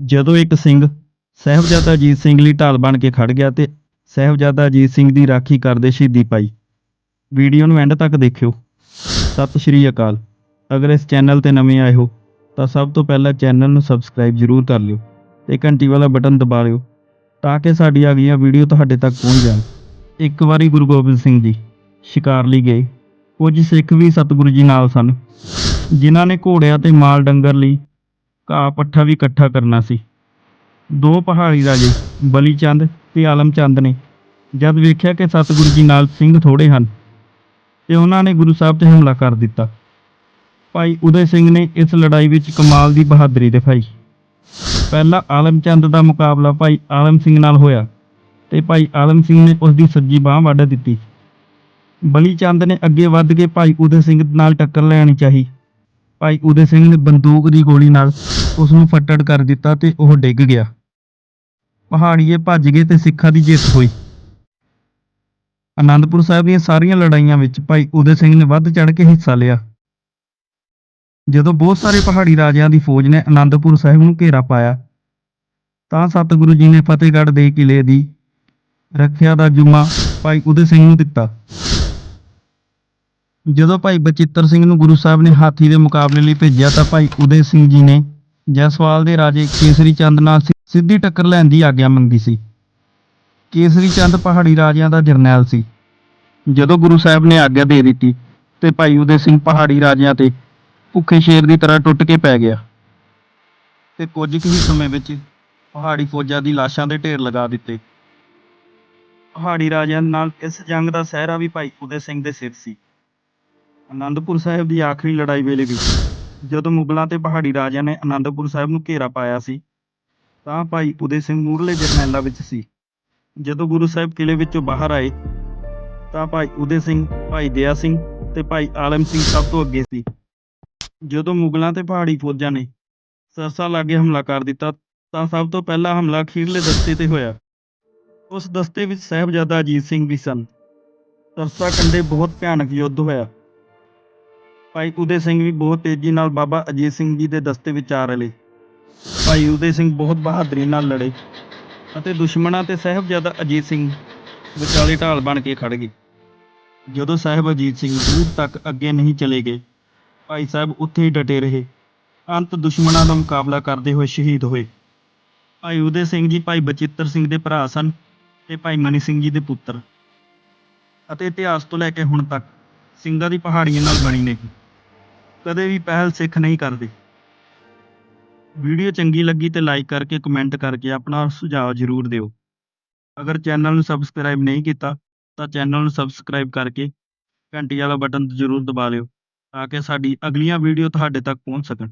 ਜਦੋਂ ਇੱਕ ਸਿੰਘ ਸਾਹਿਬਜ਼ਾਦਾ ਅਜੀਤ ਸਿੰਘ ਲਈ ਢਾਲ ਬਣ ਕੇ ਖੜ ਗਿਆ ਤੇ ਸਾਹਿਬਜ਼ਾਦਾ ਅਜੀਤ ਸਿੰਘ ਦੀ ਰਾਖੀ ਕਰਦੇ ਸ਼ਹੀਦੀ ਪਾਈ। ਵੀਡੀਓ ਨੂੰ ਐਂਡ ਤੱਕ ਦੇਖਿਓ। ਸਤਿ ਸ਼੍ਰੀ ਅਕਾਲ। ਅਗਰ ਇਸ ਚੈਨਲ ਤੇ ਨਵੇਂ ਆਏ ਹੋ, ਤਾਂ ਸਭ ਤੋਂ ਪਹਿਲਾਂ ਚੈਨਲ ਨੂੰ ਸਬਸਕ੍ਰਾਈਬ ਜ਼ਰੂਰ ਕਰ ਲਿਓ ਤੇ ਘੰਟੀ ਵਾਲਾ ਬਟਨ ਦਬਾ ਲਿਓ ਤਾਂ ਕਿ ਸਾਡੀ ਅਗਲੀਆਂ ਵੀਡੀਓ ਤੁਹਾਡੇ ਤੱਕ ਪਹੁੰਚ ਜਾਣ। ਇੱਕ ਵਾਰੀ ਗੁਰੂ ਗੋਬਿੰਦ ਸਿੰਘ ਜੀ ਸ਼ਿਕਾਰ ਲਈ ਗਏ। ਕੁਝ ਸਿੱਖ ਵੀ ਸਤਿਗੁਰੂ ਜੀ ਨਾਲ ਸਨ, ਜਿਨ੍ਹਾਂ ਨੇ ਘੋੜਿਆਂ ਤੇ ਮਾਲ ਡੰਗਰ ਲਈ ਘਾਹ ਪੱਠਾ ਵੀ ਇਕੱਠਾ ਕਰਨਾ ਸੀ। ਦੋ ਪਹਾੜੀ ਰਾਜੇ ਬਲੀ ਚੰਦ ਤੇ ਆਲਮ ਚੰਦ ਨੇ, ਜਦ ਵੇਖਿਆ ਕਿ ਸਤਿਗੁਰੂ ਜੀ ਨਾਲ ਸਿੰਘ ਥੋੜੇ ਹਨ, ਤੇ ਉਹਨਾਂ ਨੇ ਗੁਰੂ ਸਾਹਿਬ ਤੇ ਹਮਲਾ ਕਰ ਦਿੱਤਾ। ਭਾਈ ਉਦੈ ਸਿੰਘ ਨੇ ਇਸ ਲੜਾਈ ਵਿੱਚ ਕਮਾਲ ਦੀ ਬਹਾਦਰੀ ਦਿਖਾਈ। ਪਹਿਲਾ ਆਲਮ ਚੰਦ ਦਾ ਮੁਕਾਬਲਾ ਭਾਈ ਆਲਮ ਸਿੰਘ ਨਾਲ ਹੋਇਆ, ਤੇ ਭਾਈ ਆਲਮ ਸਿੰਘ ਨੇ ਉਸ ਦੀ ਸੱਜੀ ਬਾਹ ਵੱਢ ਦਿੱਤੀ। ਬਲੀ ਚੰਦ ਨੇ ਅੱਗੇ ਵੱਧ ਕੇ ਭਾਈ ਉਦੈ ਸਿੰਘ ਨਾਲ ਟੱਕਰ ਲੈਣੀ ਚਾਹੀ। ਭਾਈ ਉਦੈ ਸਿੰਘ ਨੇ ਬੰਦੂਕ ਦੀ ਗੋਲੀ ਨਾਲ ਉਸ ਨੂੰ ਫੱਟੜ ਕਰ ਦਿੱਤਾ ਤੇ ਉਹ ਡਿੱਗ ਗਿਆ। ਪਹਾੜੀਏ ਭੱਜ ਗਏ ਤੇ ਸਿੱਖਾਂ ਦੀ ਜਿੱਤ ਹੋਈ। ਆਨੰਦਪੁਰ ਸਾਹਿਬ ਦੀਆਂ ਸਾਰੀਆਂ ਲੜਾਈਆਂ ਵਿੱਚ ਭਾਈ ਉਦੈ ਸਿੰਘ ਨੇ ਵੱਧ ਚੜ ਕੇ ਹਿੱਸਾ ਲਿਆ। ਜਦੋਂ ਬਹੁਤ ਸਾਰੇ ਪਹਾੜੀ ਰਾਜਿਆਂ ਦੀ ਫੌਜ ਨੇ ਆਨੰਦਪੁਰ ਸਾਹਿਬ ਨੂੰ ਘੇਰਾ ਪਾਇਆ, ਤਾਂ ਸਤਿਗੁਰੂ ਜੀ ਨੇ ਫਤਿਹਗੜ੍ਹ ਦੇ ਕਿਲੇ ਦੀ ਰੱਖਿਆ ਦਾ ਜੁਮਾ ਭਾਈ ਉਦੈ ਸਿੰਘ ਨੂੰ ਦਿੱਤਾ। ਜਦੋਂ ਭਾਈ ਬਚਿੱਤਰ ਸਿੰਘ ਨੂੰ ਗੁਰੂ ਸਾਹਿਬ ਨੇ ਹਾਥੀ ਦੇ ਮੁਕਾਬਲੇ ਲਈ ਭੇਜਿਆ ਤਾਂ ਭਾਈ ਉਦੈ ਸਿੰਘ ਜੀ ਨੇ ਜੈਸਵਾਲ ਦੇ ਰਾਜੇ ਕੇਸਰੀ ਚੰਦ ਨਾਲ ਸਿੱਧੀ ਟੱਕਰ ਲੈਣ ਦੀ ਆਗਿਆ ਮੰਗੀ ਸੀ। ਕੇਸਰੀ ਚੰਦ ਪਹਾੜੀ ਰਾਜਿਆਂ ਦਾ ਜਰਨੈਲ ਸੀ। ਜਦੋਂ ਗੁਰੂ ਸਾਹਿਬ ਨੇ ਆਗਿਆ ਦੇ ਦਿੱਤੀ ਤੇ ਭਾਈ ਉਦੈ ਸਿੰਘ ਪਹਾੜੀ ਰਾਜਿਆਂ ਤੇ ਭੁੱਖੇ ਸ਼ੇਰ ਦੀ ਤਰ੍ਹਾਂ ਟੁੱਟ ਕੇ ਪੈ ਗਿਆ। ਤੇ ਕੁਝ ਕੁ ਹੀ ਸਮੇਂ ਵਿੱਚ ਪਹਾੜੀ ਫੌਜਾਂ ਦੀ ਲਾਸ਼ਾਂ ਦੇ ਢੇਰ ਲਗਾ ਦਿੱਤੇ। ਪਹਾੜੀ ਰਾਜਿਆਂ ਨਾਲ ਇਸ ਜੰਗ ਦਾ ਸਹਿਰਾ ਵੀ ਭਾਈ ਉਦੈ ਸਿੰਘ ਦੇ ਸਿਰ ਸੀ। ਅਨੰਦਪੁਰ ਸਾਹਿਬ ਦੀ ਆਖਰੀ ਲੜਾਈ ਵੇਲੇ ਵੀ ਜਦੋਂ ਮੁਗਲਾਂ ਤੇ ਪਹਾੜੀ ਰਾਜਿਆਂ ਨੇ ਅਨੰਦਪੁਰ ਸਾਹਿਬ ਨੂੰ ਘੇਰਾ ਪਾਇਆ ਸੀ, ਤਾਂ ਭਾਈ ਉਦੈ ਸਿੰਘ ਮੂਰਲੇ ਜਰਨੈਲਾਂ ਵਿੱਚ ਸੀ। ਜਦੋਂ ਗੁਰੂ ਸਾਹਿਬ ਕਿਲੇ ਵਿੱਚੋਂ ਬਾਹਰ ਆਏ, ਤਾਂ ਭਾਈ ਉਦੈ ਸਿੰਘ, ਭਾਈ ਦਇਆ ਸਿੰਘ ਤੇ ਭਾਈ ਆਲਮ ਸਿੰਘ ਸਭ ਤੋਂ ਅੱਗੇ ਸੀ। ਜਦੋਂ ਮੁਗਲਾਂ ਤੇ ਪਹਾੜੀ ਫੌਜਾਂ ਨੇ ਸਰਸਾ ਲਾਗੇ ਹਮਲਾ ਕਰ ਦਿੱਤਾ, ਤਾਂ ਸਭ ਤੋਂ ਪਹਿਲਾ ਹਮਲਾ ਖੀਰਲੇ ਦਸਤੇ ਤੇ ਹੋਇਆ। ਉਸ ਦਸਤੇ ਵਿੱਚ ਸਾਹਿਬਜ਼ਾਦਾ ਅਜੀਤ ਸਿੰਘ ਵੀ ਸਨ। ਸਰਸਾ ਕੰਢੇ ਬਹੁਤ ਭਿਆਨਕ ਯੁੱਧ ਹੋਇਆ। ਭਾਈ ਉਦੈ ਸਿੰਘ ਵੀ ਬਹੁਤ ਤੇਜ਼ੀ ਨਾਲ ਬਾਬਾ ਅਜੀਤ ਸਿੰਘ ਜੀ ਦੇ ਦਸਤੇ ਵਿੱਚ ਆ ਰਲੇ। ਭਾਈ ਉਦੈ ਸਿੰਘ ਬਹੁਤ ਬਹਾਦਰੀ ਨਾਲ ਲੜੇ ਅਤੇ ਦੁਸ਼ਮਣਾਂ ਤੇ ਸਾਹਿਬਜ਼ਾਦਾ ਅਜੀਤ ਸਿੰਘ ਵਿਚਾਲੇ ਢਾਲ ਬਣ ਕੇ ਖੜ ਗਏ। ਜਦੋਂ ਸਾਹਿਬ ਅਜੀਤ ਸਿੰਘ ਦੂਰ ਤੱਕ ਅੱਗੇ ਨਹੀਂ ਚਲੇ ਗਏ, ਭਾਈ ਸਾਹਿਬ ਉੱਥੇ ਹੀ ਡਟੇ ਰਹੇ। ਅੰਤ ਦੁਸ਼ਮਣਾਂ ਦਾ ਮੁਕਾਬਲਾ ਕਰਦੇ ਹੋਏ ਸ਼ਹੀਦ ਹੋਏ। ਭਾਈ ਉਦੈ ਸਿੰਘ ਜੀ ਭਾਈ ਬਚਿੱਤਰ ਸਿੰਘ ਦੇ ਭਰਾ ਸਨ ਤੇ ਭਾਈ ਮਨੀ ਸਿੰਘ ਜੀ ਦੇ ਪੁੱਤਰ। ਅਤੇ ਇਤਿਹਾਸ ਤੋਂ ਲੈ ਕੇ ਹੁਣ ਤੱਕ ਸਿੰਘਾਂ ਦੀ ਪਹਾੜੀਆਂ ਨਾਲ ਬਣੀ ਨੇ ਕਦੇ ਵੀ ਪਹਿਲ ਸਿੱਖ ਨਹੀਂ ਕਰਦੇ। ਵੀਡੀਓ ਚੰਗੀ ਲੱਗੀ ਤੇ ਲਾਈਕ ਕਰਕੇ ਕਮੈਂਟ ਕਰਕੇ ਆਪਣਾ ਸੁਝਾਅ ਜ਼ਰੂਰ ਦਿਓ। ਅਗਰ ਚੈਨਲ ਨੂੰ ਸਬਸਕ੍ਰਾਈਬ ਨਹੀਂ ਕੀਤਾ, ਤਾਂ ਚੈਨਲ ਨੂੰ ਸਬਸਕ੍ਰਾਈਬ ਕਰਕੇ ਘੰਟੀ ਵਾਲਾ ਬਟਨ ਜ਼ਰੂਰ ਦਬਾ ਲਿਓ, ਤਾਂ ਕਿ ਸਾਡੀ ਅਗਲੀਆਂ ਵੀਡੀਓ ਤੁਹਾਡੇ ਤੱਕ ਪਹੁੰਚ ਸਕਣ।